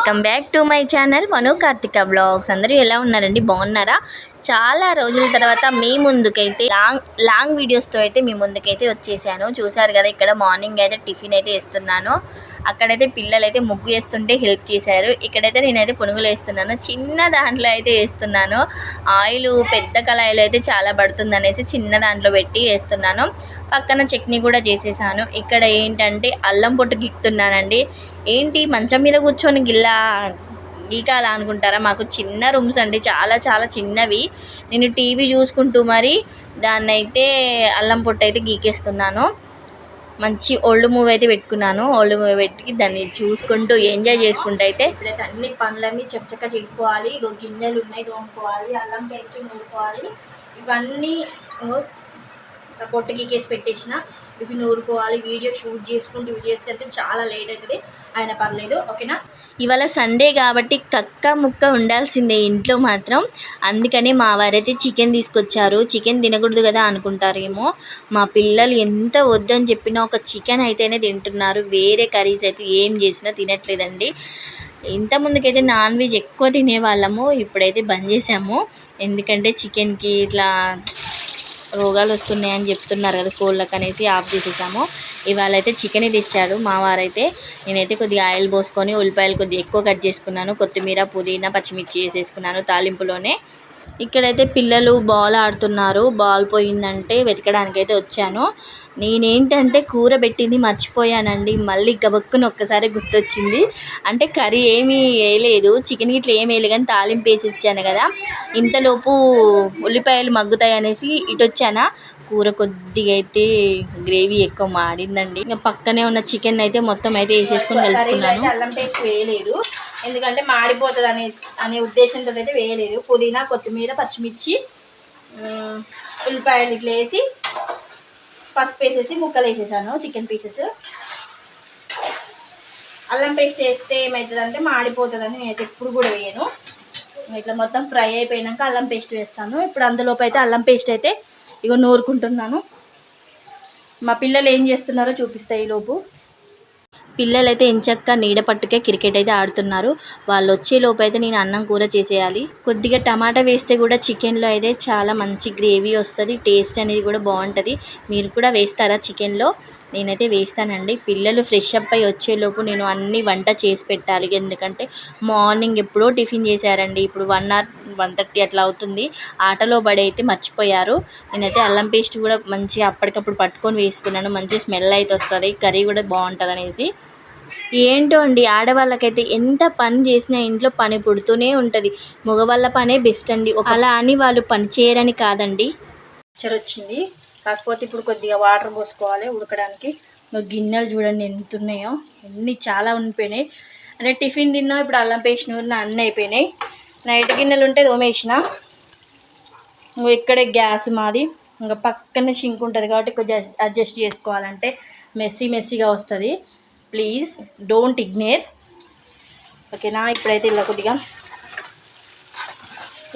Welcome back to my channel Manu Karthika blogs. అందరూ ఎలా ఉన్నారండి? బాగున్నారా? చాలా రోజుల తర్వాత మీ ముందుకైతే లాంగ్ లాంగ్ వీడియోస్తో అయితే మీ ముందుకైతే వచ్చేసాను. చూసారు కదా ఇక్కడ మార్నింగ్ అయితే టిఫిన్ అయితే వేస్తున్నాను. అక్కడైతే పిల్లలు అయితే ముగ్గు వేస్తుంటే హెల్ప్ చేశారు. ఇక్కడైతే నేనైతే పునుగులు వేస్తున్నాను. చిన్న దాంట్లో అయితే వేస్తున్నాను. ఆయిల్ పెద్ద కళాయిలో అయితే చాలా పడుతుంది అనేసి చిన్న దాంట్లో పెట్టి వేస్తున్నాను. పక్కన చట్నీ కూడా చేసేసాను. ఇక్కడ ఏంటంటే అల్లం పొట్టు గిక్తున్నానండి. ఏంటి మంచం మీద కూర్చొని గిల్లా గీకాలా అనుకుంటారా? మాకు చిన్న రూమ్స్ అండి చాలా చాలా చిన్నవి. నేను టీవీ చూసుకుంటూ మరి దాన్ని అయితే అల్లం పొట్టు అయితే గీకేస్తున్నాను. మంచి ఓల్డ్ మూవీ అయితే పెట్టుకున్నాను. ఓల్డ్ మూవీ పెట్టి దాన్ని చూసుకుంటూ ఎంజాయ్ చేసుకుంటూ అయితే ఇప్పుడైతే అన్ని పనులన్నీ చక్కచక్క చేసుకోవాలి. ఇగో గిన్నెలు ఉన్నాయి తోముకోవాలి అల్లం పేస్ట్ నూరుకోవాలి. ఇవన్నీ పొట్టు గీకేసి పెట్టేసిన. ఇవి నూరుకోవాలి వీడియో షూట్ చేసుకుంటూ ఇవి చేస్తే చాలా లేట్ అవుతుంది. అయినా పర్లేదు ఓకేనా? ఇవాళ సండే కాబట్టి కక్క ముక్క ఉండాల్సిందే ఇంట్లో మాత్రం. అందుకనే మా వారైతే చికెన్ తీసుకొచ్చారు. చికెన్ తినకూడదు కదా అనుకుంటారేమో. మా పిల్లలు ఎంత వద్దని చెప్పినా ఒక చికెన్ అయితేనే తింటున్నారు. వేరే కర్రీస్ అయితే ఏం చేసినా తినట్లేదండి. ఇంత ముందుకైతే నాన్ వెజ్ ఎక్కువ తినేవాళ్ళము. ఇప్పుడైతే బంద్ చేసాము ఎందుకంటే చికెన్కి ఇట్లా రోగాలు వస్తున్నాయని చెప్తున్నారు కదా కోళ్ళకు అనేసి ఆఫ్ చేసేసాము. ఇవాళ అయితే చికెన్ తెచ్చాడు మా వారైతే. నేనైతే కొద్దిగా ఆయిల్ పోసుకొని ఉల్లిపాయలు కొద్దిగా ఎక్కువ కట్ చేసుకున్నాను. కొత్తిమీర పుదీనా పచ్చిమిర్చి వేసేసుకున్నాను తాలింపులోనే. ఇక్కడైతే పిల్లలు బాల్ ఆడుతున్నారు. బాల్ పోయిందంటే వెతకడానికైతే వచ్చాను. నేనేంటంటే కూర పెట్టింది మర్చిపోయానండి. మళ్ళీ గబక్కున ఒక్కసారి గుర్తొచ్చింది. అంటే కర్రీ ఏమీ వేయలేదు. చికెన్ ఇట్లా ఏమి వేయలేదు కానీ తాలింపు వేసి ఇచ్చాను కదా. ఇంతలోపు ఉల్లిపాయలు మగ్గుతాయి అనేసి ఇటు వచ్చానా కూర కొద్దిగా అయితే గ్రేవీ ఎక్కువ మాడిందండి. ఇంకా పక్కనే ఉన్న చికెన్ అయితే మొత్తం అయితే వేసేసుకుని కలుపుకున్నాను. అల్లం పేస్ట్ వేయలేదు. ఎందుకంటే మాడిపోతుంది అనే అనే ఉద్దేశంతో అయితే వేయలేదు. పుదీనా కొత్తిమీర పచ్చిమిర్చి ఉల్లిపాయలు ఇట్లా వేసి పసుపు వేసేసి ముక్కలు వేసేసాను చికెన్ పీసెస్. అల్లం పేస్ట్ వేస్తే ఏమవుతుంది అంటే మాడిపోతుందని నేనైతే ఎప్పుడు కూడా వేయను. ఇట్లా మొత్తం ఫ్రై అయిపోయినాక అల్లం పేస్ట్ వేస్తాను. ఇప్పుడు అందులోపు అయితే అల్లం పేస్ట్ అయితే ఇగో నూరుకుంటున్నాను. మా పిల్లలు ఏం చేస్తున్నారో చూపిస్తాయి ఈలోపు పిల్లలైతే ఎంచక్క నీడ పట్టుకే క్రికెట్ అయితే ఆడుతున్నారు. వాళ్ళు వచ్చే లోపైతే అయితే నేను అన్నం కూర చేసేయాలి. కొద్దిగా టమాటా వేస్తే కూడా చికెన్లో అయితే చాలా మంచి గ్రేవీ వస్తుంది. టేస్ట్ అనేది కూడా బాగుంటుంది. మీరు కూడా వేస్తారా చికెన్లో? నేనైతే వేస్తానండి. పిల్లలు ఫ్రెష్ అప్ అయి వచ్చేలోపు నేను అన్ని వంట చేసి పెట్టాలి. ఎందుకంటే మార్నింగ్ ఎప్పుడో టిఫిన్ చేశారండి. ఇప్పుడు వన్ అవర్ వన్ థర్టీ అట్లా అవుతుంది. ఆటలో పడి అయితే మర్చిపోయారు. నేనైతే అల్లం పేస్ట్ కూడా మంచిగా అప్పటికప్పుడు పట్టుకొని వేసుకున్నాను. మంచి స్మెల్ అయితే వస్తుంది. కర్రీ కూడా బాగుంటుంది అనేసి ఏంటో అండి ఆడవాళ్ళకైతే ఎంత పని చేసినా ఇంట్లో పని పుడుతూనే ఉంటుంది. మగవాళ్ళ పనే బెస్ట్ అండి. అలా అని వాళ్ళు పని చేయరని కాదండి. పిక్చర్ వచ్చింది. కాకపోతే ఇప్పుడు కొద్దిగా వాటర్ పోసుకోవాలి ఉడకడానికి. గిన్నెలు చూడండి ఎంత ఉన్నాయో. ఎన్ని చాలా ఉండిపోయినాయి. అంటే టిఫిన్ తిన్నాం ఇప్పుడు అల్లం పేసిన నా అన్నీ అయిపోయినాయి. నైట్ గిన్నెలు ఉంటే తోమేసిన. ఇక్కడే గ్యాస్ మాది. ఇంకా పక్కనే షింక్ ఉంటుంది కాబట్టి కొంచెం అడ్జస్ట్ చేసుకోవాలంటే మెస్సీ మెస్సీగా వస్తుంది. Please don't ignore. ఓకేనా? ఇప్పుడైతే ఇలా కొద్దిగా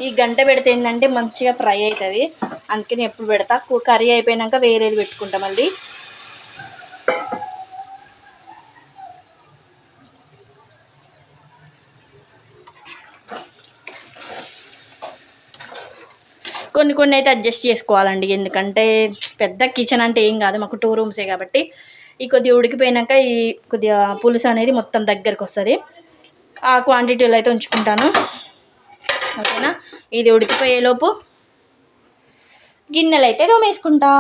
ఈ గంట పెడితే ఏంటంటే మంచిగా ఫ్రై అవుతుంది. అందుకని ఎప్పుడు పెడతా. కర్రీ అయిపోయినాక వేరేది పెట్టుకుంటా మళ్ళీ. కొన్ని కొన్ని అయితే అడ్జస్ట్ చేసుకోవాలండి. ఎందుకంటే పెద్ద కిచెన్ అంటే ఏం కాదు. మాకు టూ రూమ్సే కాబట్టి ఈ కొద్దిగా ఉడికిపోయినాక ఈ కొద్దిగా పులుసు అనేది మొత్తం దగ్గరకు వస్తుంది. ఆ క్వాంటిటీలో అయితే ఉంచుకుంటాను. ఓకేనా? ఇది ఉడికిపోయేలోపు గిన్నెలు అయితే తోమేసుకుంటా.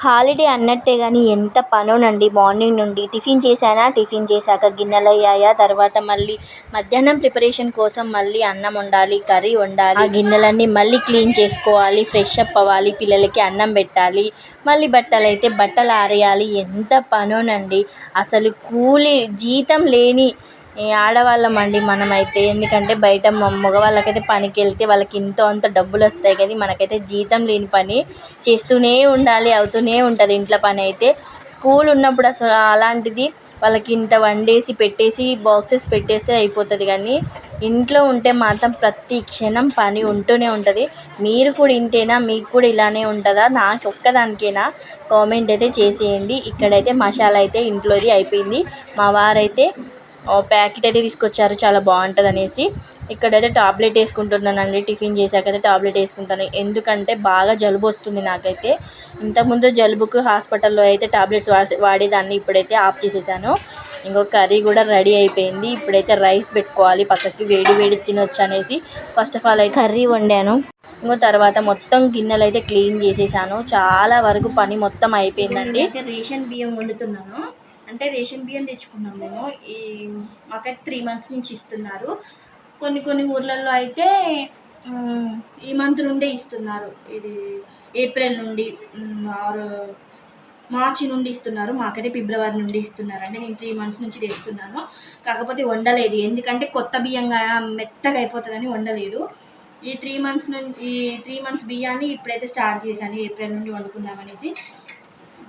హాలిడే అన్నట్టే కానీ ఎంత పనునండి. మార్నింగ్ నుండి టిఫిన్ చేశానా? టిఫిన్ చేశాక గిన్నెలు అయ్యాయా తర్వాత మళ్ళీ మధ్యాహ్నం ప్రిపరేషన్ కోసం మళ్ళీ అన్నం వండాలి కర్రీ వండాలి. గిన్నెలన్నీ మళ్ళీ క్లీన్ చేసుకోవాలి ఫ్రెష్ అప్ అవ్వాలి పిల్లలకి అన్నం పెట్టాలి. మళ్ళీ బట్టలు అయితే బట్టలు ఆరేయాలి. ఎంత పనునండి. అసలు కూలి జీతం లేని ఆడవాళ్ళం అండి మనమైతే. ఎందుకంటే బయట మగవాళ్ళకైతే పనికి వెళ్తే వాళ్ళకి ఇంతో అంత డబ్బులు వస్తాయి కానీ మనకైతే జీతం లేని పని చేస్తూనే ఉండాలి అవుతూనే ఉంటుంది ఇంట్లో పని అయితే స్కూల్ ఉన్నప్పుడు అసలు అలాంటిది వాళ్ళకి ఇంత వండేసి పెట్టేసి బాక్సెస్ పెట్టేస్తే అయిపోతుంది కానీ ఇంట్లో ఉంటే మాత్రం ప్రతి క్షణం పని ఉంటూనే ఉంటుంది. మీరు కూడా ఇంటేనా మీకు కూడా ఇలానే ఉంటుందా? నాకు ఒక్కదానికేనా? కామెంట్ అయితే చేసేయండి. ఇక్కడైతే మసాలా అయితే ఇంట్లోది అయిపోయింది. మా వారైతే ప్యాకెట్ అయితే తీసుకొచ్చారు చాలా బాగుంటుంది అనేసి ఇక్కడైతే టాబ్లెట్ వేసుకుంటున్నానండి టిఫిన్ చేశాకైతే టాబ్లెట్ వేసుకుంటాను. ఎందుకంటే బాగా జలుబు వస్తుంది నాకైతే. ఇంతకుముందు జలుబుకు హాస్పిటల్లో అయితే టాబ్లెట్స్ వాడేదాన్ని ఇప్పుడైతే ఆఫ్ చేసేసాను. ఇంకో కర్రీ కూడా రెడీ అయిపోయింది. ఇప్పుడైతే రైస్ పెట్టుకోవాలి పక్కకి వేడి వేడి తినొచ్చు అనేసి ఫస్ట్ ఆఫ్ ఆల్ అయితే కర్రీ వండాను. ఇంకో తర్వాత మొత్తం గిన్నెలు అయితే క్లీన్ చేసేసాను. చాలా వరకు పని మొత్తం అయిపోయిందండి. అయితే రేషన్ బియ్యం వండుతున్నాను. అంటే రేషన్ బియ్యం తెచ్చుకున్నాం మేము. ఈ మాకైతే త్రీ మంత్స్ నుంచి ఇస్తున్నారు. కొన్ని కొన్ని ఊర్లలో అయితే ఈ మంత్ నుండే ఇస్తున్నారు. ఇది ఏప్రిల్ నుండి ఆరు మార్చి నుండి ఇస్తున్నారు. మాకైతే ఫిబ్రవరి నుండి ఇస్తున్నారు. అంటే నేను త్రీ మంత్స్ నుంచి తెస్తున్నాను. కాకపోతే వండలేదు. ఎందుకంటే కొత్త బియ్యంగా మెత్తగా అయిపోతుందని వండలేదు. ఈ త్రీ మంత్స్ నుంచి ఈ త్రీ మంత్స్ బియ్యాన్ని ఇప్పుడైతే స్టార్ట్ చేశాను. ఏప్రిల్ నుండి వండుకుందామనేసి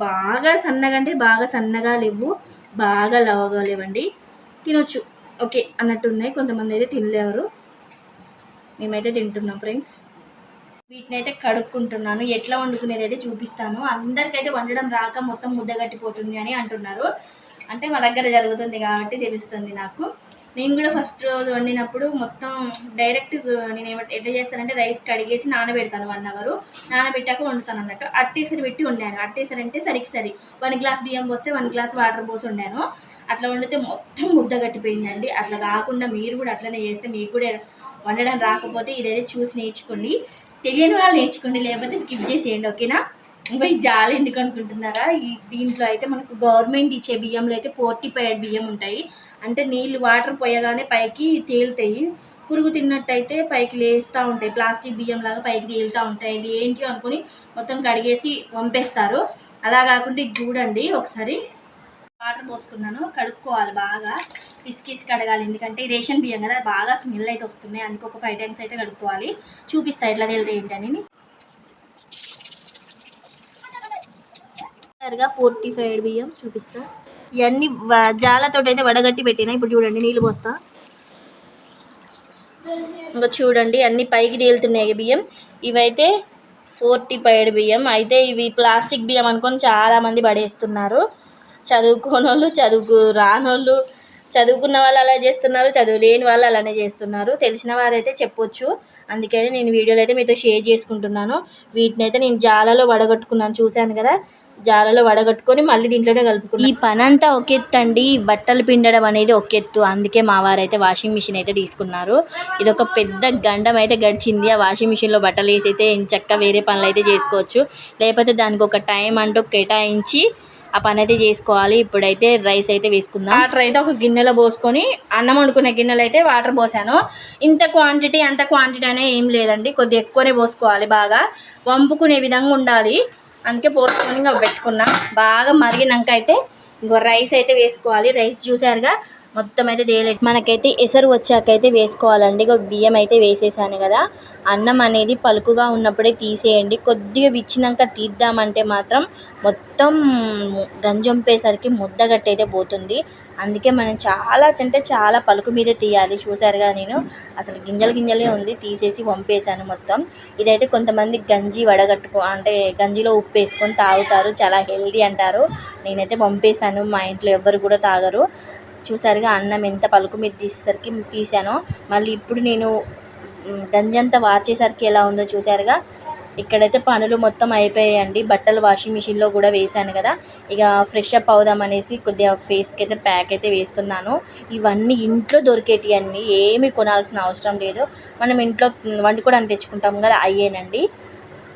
బాగా సన్నగా అంటే బాగా సన్నగా లేవు బాగా లవగా లేవండి. తినొచ్చు. ఓకే అన్నట్టు ఉన్నాయి. కొంతమంది అయితే తినలేరు. మేమైతే తింటున్నాం ఫ్రెండ్స్. వీటిని అయితే కడుక్కుంటున్నాను. ఎట్లా వండుకునేది అయితే చూపిస్తాను. అందరికైతే వండడం రాక మొత్తం ముద్దగట్టిపోతుంది అని అంటున్నారు. అంటే మా దగ్గర జరుగుతుంది కాబట్టి తెలుస్తుంది నాకు. నేను కూడా ఫస్ట్ రోజు వండినప్పుడు మొత్తం డైరెక్ట్ నేను ఎట్లా చేస్తానంటే రైస్ కడిగేసి నానబెడతాను వన్ అవర్. నానబెట్టాక వండుతాను అన్నట్టు. అట్టేసరి పెట్టి వండాను. అట్టేసరి అంటే సరికి సరి. వన్ గ్లాస్ బియ్యం పోస్తే వన్ గ్లాస్ వాటర్ పోసి వండాను. అట్లా వండితే మొత్తం ముద్ద గట్టిపోయిందండి అట్లా కాకుండా మీరు కూడా అట్లనే చేస్తే మీకు కూడా వండడం రాకపోతే ఇదైతే చూసి నేర్చుకోండి. తెలియని వాళ్ళు నేర్చుకోండి. లేకపోతే స్కిప్ చేసేయండి. ఓకేనా? ఇంకా జాలి ఎందుకు అనుకుంటున్నారా? ఈ దీంట్లో అయితే మనకు గవర్నమెంట్ ఇచ్చే బియ్యంలో అయితే ఫోర్టీ బియ్యం ఉంటాయి. అంటే నీళ్ళు వాటర్ పోయగానే పైకి తేలుతాయి. పురుగు తిన్నట్టయితే పైకి లేస్తూ ఉంటాయి. ప్లాస్టిక్ బియ్యం లాగా పైకి తేలుతూ ఉంటాయి. ఇది ఏంటి అనుకుని మొత్తం కడిగేసి పంపేస్తారు అలా కాకుండా ఇది చూడండి ఒకసారి. వాటర్ పోసుకున్నాను. కడుక్కోవాలి బాగా. పిసికిసి కడగాలి. ఎందుకంటే రేషన్ బియ్యం కదా బాగా స్మెల్ అయితే వస్తున్నాయి. అందుకు ఒక ఫైవ్ టైమ్స్ అయితే కడుక్కోవాలి. చూపిస్తా ఎట్లా తేలితే ఏంటని సరిగా ఫోర్టీ ఫైవ్ బియ్యం చూపిస్తా. ఇవన్నీ వ- జాలతోటి అయితే వడగట్టి పెట్టినా. ఇప్పుడు చూడండి నీళ్ళు పోస్తా. ఇంకా చూడండి అన్ని పైకి తేలుతున్నాయి బియ్యం. ఇవైతే ఫోర్టీ పైడ్ బియ్యం. అయితే ఇవి ప్లాస్టిక్ బియ్యం అనుకొని చాలామంది పడేస్తున్నారు. చదువుకోనోళ్ళు చదువుకు రానోళ్ళు చదువుకున్న వాళ్ళు అలా చేస్తున్నారు చదువు లేని వాళ్ళు అలానే చేస్తున్నారు. తెలిసిన వారైతే చెప్పొచ్చు. అందుకని నేను వీడియోలు అయితే మీతో షేర్ చేసుకుంటున్నాను. వీటిని అయితే నేను జాలలో వడగట్టుకున్నాను చూశాను కదా. జాలలో వడగట్టుకొని మళ్ళీ దీంట్లోనే కలుపుకున్నాను ఈ పని అంతా ఒక ఎత్తు అండి బట్టలు పిండడం అనేది ఒక ఎత్తు అందుకే మా వారైతే వాషింగ్ మిషన్ అయితే తీసుకున్నారు. ఇది ఒక పెద్ద గండం అయితే గడిచింది. ఆ వాషింగ్ మిషన్లో బట్టలు వేసి అయితే చక్క వేరే పనులు అయితే చేసుకోవచ్చు. లేకపోతే దానికి ఒక టైం అంటూ కేటాయించి ఆ పని అయితే చేసుకోవాలి. ఇప్పుడైతే రైస్ అయితే వేసుకుందాం. వాటర్ అయితే ఒక గిన్నెలో పోసుకొని అన్నం వండుకునే గిన్నెలో అయితే వాటర్ పోసాను. ఇంత క్వాంటిటీ అంత క్వాంటిటీ అనే ఏం లేదండి. కొద్దిగా ఎక్కువనే పోసుకోవాలి బాగా. వంపుకునే విధంగా ఉండాలి. అందుకే పోసుకొని ఇంకా పెట్టుకున్నా. బాగా మరిగినాక అయితే ఇంకో రైస్ అయితే వేసుకోవాలి. రైస్ చూసారుగా మొత్తం అయితే తేలేదు మనకైతే ఎసరు వచ్చాకైతే వేసుకోవాలండి. ఇక బియ్యం అయితే వేసేసాను కదా. అన్నం అనేది పలుకుగా ఉన్నప్పుడే తీసేయండి. కొద్దిగా విచ్చినాక తీద్దామంటే మాత్రం మొత్తం గంజంపేసరికి ముద్దగట్టయితే పోతుంది. అందుకే మనం చాలా అంటే చాలా పలుకు మీదే తీయాలి. చూసారుగా నేను. అసలు గింజలు గింజలే ఉంది. తీసేసి వంపేసాను మొత్తం. ఇదైతే కొంతమంది గంజి వడగట్టుకో అంటే గంజిలో ఉప్పు వేసుకొని తాగుతారు. చాలా హెల్దీ అంటారు. నేనైతే పంపేశాను మా ఇంట్లో ఎవ్వరు కూడా తాగరు. చూసారుగా అన్నం ఎంత పలుకు మీద తీసేసరికి తీసానో మళ్ళీ ఇప్పుడు నేను గంజంతా వార్చేసరికి ఎలా ఉందో చూసారుగా ఇక్కడైతే పనులు మొత్తం అయిపోయాయండి. బట్టలు వాషింగ్ మిషన్లో కూడా వేసాను కదా. ఇక ఫ్రెష్ అప్ అవుదాం అనేసి కొద్దిగా ఫేస్కి అయితే ప్యాక్ అయితే వేస్తున్నాను. ఇవన్నీ ఇంట్లో దొరికేటి అన్నీ ఏమి కొనాల్సిన అవసరం లేదు. మనం ఇంట్లో వండుకోవడానికి తెచ్చుకుంటాం కదా అయ్యేనండి.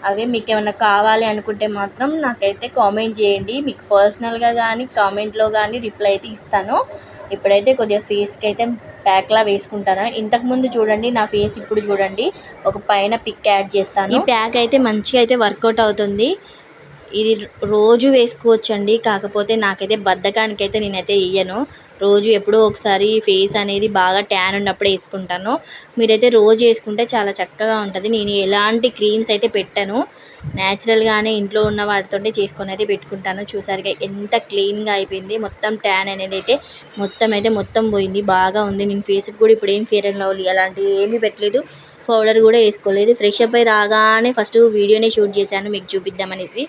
అవే మీకు ఏమైనా కావాలి అనుకుంటే మాత్రం నాకైతే కామెంట్ చేయండి. మీకు పర్సనల్గా కానీ కామెంట్లో కానీ రిప్లై అయితే ఇస్తాను. ఇప్పుడైతే కొద్దిగా ఫేస్కి అయితే ప్యాక్లా వేసుకుంటాను. ఇంతకుముందు చూడండి నా ఫేస్ ఇప్పుడు చూడండి. ఒక పైన పిక్ యాడ్ చేస్తాను. ఈ ప్యాక్ అయితే మంచిగా అయితే వర్కౌట్ అవుతుంది. ఇది రోజు వేసుకోవచ్చండి. కాకపోతే నాకైతే బద్ధకానికైతే నేనైతే వేయను రోజు ఎప్పుడో ఒకసారి ఫేస్ అనేది బాగా ట్యాన్ ఉన్నప్పుడు వేసుకుంటాను. మీరైతే రోజు వేసుకుంటే చాలా చక్కగా ఉంటుంది. నేను ఎలాంటి క్రీమ్స్ అయితే పెట్టాను. న్యాచురల్గానే ఇంట్లో ఉన్న వాటితోనే చేసుకొని అయితే పెట్టుకుంటాను. చూసారుగా ఎంత క్లీన్గా అయిపోయింది. మొత్తం ట్యాన్ అనేది అయితే మొత్తం అయితే మొత్తం పోయింది. బాగా ఉంది. నేను ఫేస్కి కూడా ఇప్పుడు ఏం ఫేర్ అండ్ లవ్లీ అలాంటివి ఏమీ పెట్టలేదు. పౌడర్ కూడా వేసుకోలేదు. ఫ్రెష్ అప్ అయి రాగానే ఫస్ట్ వీడియోనే షూట్ చేశాను మీకు చూపిద్దామనేసి.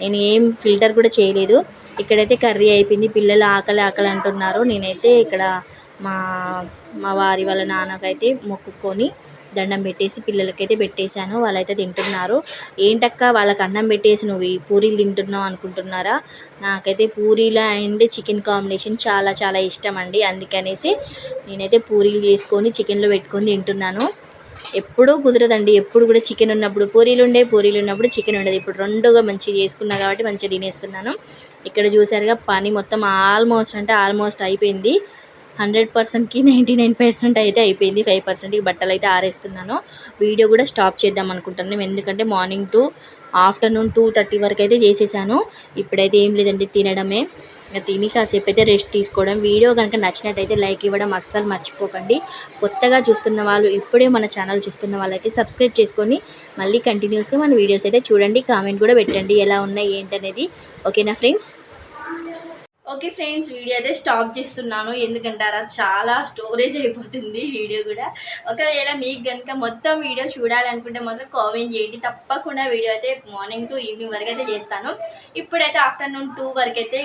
నేను ఏం ఫిల్టర్ కూడా చేయలేదు. ఇక్కడైతే కర్రీ అయిపోయింది. పిల్లలు ఆకలి ఆకలి అంటున్నారు. నేనైతే ఇక్కడ మా మా వారి వాళ్ళ నాన్నకైతే మొక్కుకొని దండం పెట్టేసి పిల్లలకైతే పెట్టేశాను. వాళ్ళైతే తింటున్నారు. ఏంటక్క వాళ్ళకి అన్నం పెట్టేసి నువ్వు ఈ పూరీలు తింటున్నావు అనుకుంటున్నారా? నాకైతే పూరీలు అండ్ చికెన్ కాంబినేషన్ చాలా చాలా ఇష్టం అండి. అందుకనేసి నేనైతే పూరీలు చేసుకొని చికెన్లో పెట్టుకొని తింటున్నాను. ఎప్పుడూ కుదరదండి. ఎప్పుడు కూడా చికెన్ ఉన్నప్పుడు పూరీలు ఉండే పూరీలు ఉన్నప్పుడు చికెన్ ఉండదు. ఇప్పుడు రెండుగా మంచిగా చేసుకున్నా కాబట్టి మంచిగా తినేస్తున్నాను. ఇక్కడ చూసారుగా పని మొత్తం ఆల్మోస్ట్ అంటే ఆల్మోస్ట్ అయిపోయింది. హండ్రెడ్ పర్సెంట్కి నైంటీ నైన్ పర్సెంట్ అయితే అయిపోయింది. ఫైవ్ పర్సెంట్కి బట్టలు అయితే ఆరేస్తున్నాను. వీడియో కూడా స్టాప్ చేద్దాం అనుకుంటున్నాను. ఎందుకంటే morning to afternoon two thirty వరకు అయితే చేసేసాను. ఇప్పుడైతే ఏం లేదండి తినడమే. ఇంకా తిని కాసేపు అయితే రెస్ట్ తీసుకోవడం. వీడియో కనుక నచ్చినట్టయితే లైక్ ఇవ్వడం అస్సలు మర్చిపోకండి. కొత్తగా చూస్తున్న వాళ్ళు ఇప్పుడే మన ఛానల్ చూస్తున్న వాళ్ళైతే సబ్స్క్రైబ్ చేసుకొని మళ్ళీ కంటిన్యూస్గా మన వీడియోస్ అయితే చూడండి. కామెంట్ కూడా పెట్టండి ఎలా ఉన్నాయి ఏంటనేది. ఓకేనా ఫ్రెండ్స్? ఓకే ఫ్రెండ్స్ వీడియో అయితే స్టాప్ చేస్తున్నాను. ఎందుకంటారా చాలా స్టోరేజ్ అయిపోతుంది వీడియో కూడా. ఒకవేళ మీకు కనుక మొత్తం వీడియో చూడాలనుకుంటే మాత్రం కామెంట్ చేయండి. తప్పకుండా వీడియో అయితే మార్నింగ్ టు ఈవినింగ్ వరకు అయితే చేస్తాను. ఇప్పుడైతే ఆఫ్టర్నూన్ టూ వరకు అయితే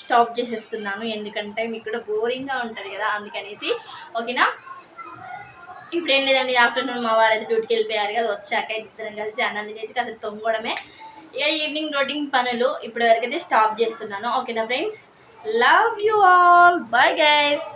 స్టాప్ చేసేస్తున్నాను. ఎందుకంటే మీకు కూడా బోరింగ్గా ఉంటుంది కదా అందుకనేసి. ఓకేనా? ఇప్పుడు ఏం లేదండి ఆఫ్టర్నూన్ మా వారైతే అయితే డ్యూటీకి వెళ్ళిపోయారు కదా వచ్చాక ఇద్దరం కలిసి అన్నం తినేసి కాసేపు తొంగడమే ఇక ఈవినింగ్ రొటీన్ పనులు ఇప్పటివరకు అయితే స్టాప్ చేస్తున్నాను ఓకేనా friends love you all bye guys